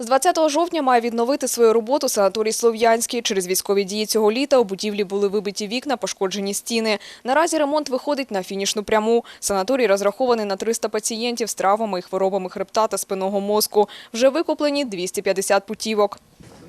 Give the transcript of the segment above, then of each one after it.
З 20 жовтня має відновити свою роботу санаторій Слов'янський. Через військові дії цього літа у будівлі були вибиті вікна, пошкоджені стіни. Наразі ремонт виходить на фінішну пряму. Санаторій розрахований на 300 пацієнтів з травмами і хворобами хребта та спинного мозку. Вже викуплені 250 путівок.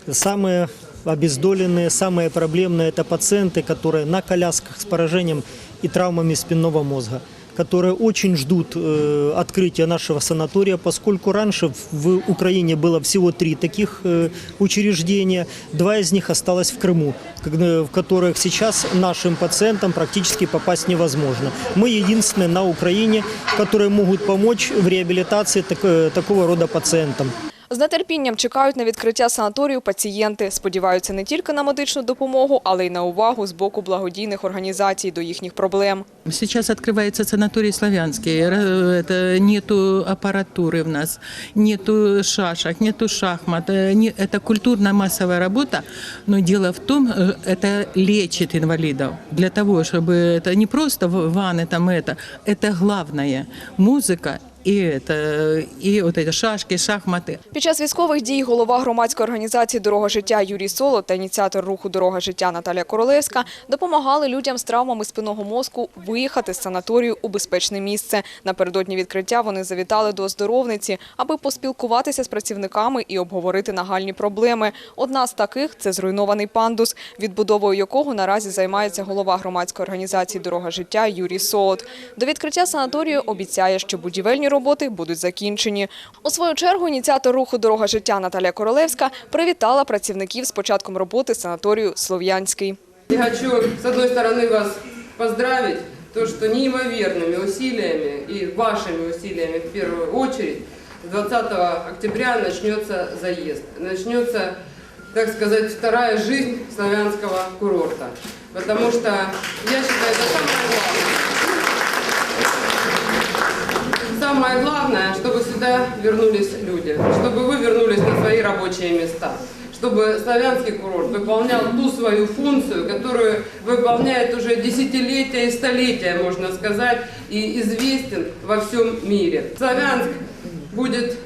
Самые обездоленные, самые проблемные – это пациенты, которые на колясках с поражением и травмами спинного мозга которые очень ждут э, открытия нашего санатория, поскольку раньше в Украине было всего три таких э, учреждения, два из них осталось в Крыму, когда- в которых сейчас нашим пациентам практически попасть невозможно. Мы единственные на Украине, которые могут помочь в реабилитации так- э, такого рода пациентам. З нетерпінням чекають на відкриття санаторію пацієнти. Сподіваються не тільки на медичну допомогу, але й на увагу з боку благодійних організацій до їхніх проблем. Сейчас открывается санаторий Славянский. Р- Это нету аппаратуры в нас, нету шашек, нету шахмат. Э, не- Это культурно-массовая работа, но дело в том, э, это лечит инвалидов. Для того, чтобы это не просто в- ванны там это, это главное. Музыка и это, и вот эти шашки, шахматы. Під час військових дій голова громадської організації «Дорога життя» Юрій Соло та ініціатор руху «Дорога життя» Наталя Королевська допомагали людям з травмами спинного мозку виїхати з санаторію у безпечне місце. Напередодні відкриття вони завітали до оздоровниці, аби поспілкуватися з працівниками і обговорити нагальні проблеми. Одна з таких – це зруйнований пандус, відбудовою якого наразі займається голова громадської організації «Дорога життя» Юрій Солод. До відкриття санаторію обіцяє, що будівельні роботи будуть закінчені. У свою чергу ініціатор руху «Дорога життя» Наталя Королевська привітала працівників з початком роботи санаторію «Слов'янський». Я хочу, с одной стороны, вас поздравить, то, что неимоверными усилиями и вашими усилиями в первую очередь с 20 октября начнется заезд. Начнется, так сказать, вторая жизнь славянского курорта. Потому что, я считаю, это самое главное. Самое главное, чтобы сюда вернулись люди, чтобы вы вернулись на свои рабочие места, чтобы славянский курорт выполнял ту свою функцию, которую выполняет уже десятилетия и столетия, можно сказать, и известен во всем мире. Славянск будет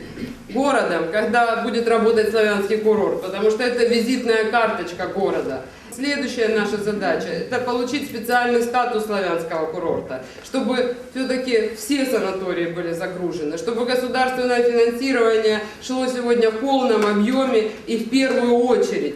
городом, когда будет работать славянский курорт, потому что это визитная карточка города. Следующая наша задача – это получить специальный статус славянского курорта, чтобы все-таки все санатории были загружены, чтобы государственное финансирование шло сегодня в полном объеме и в первую очередь.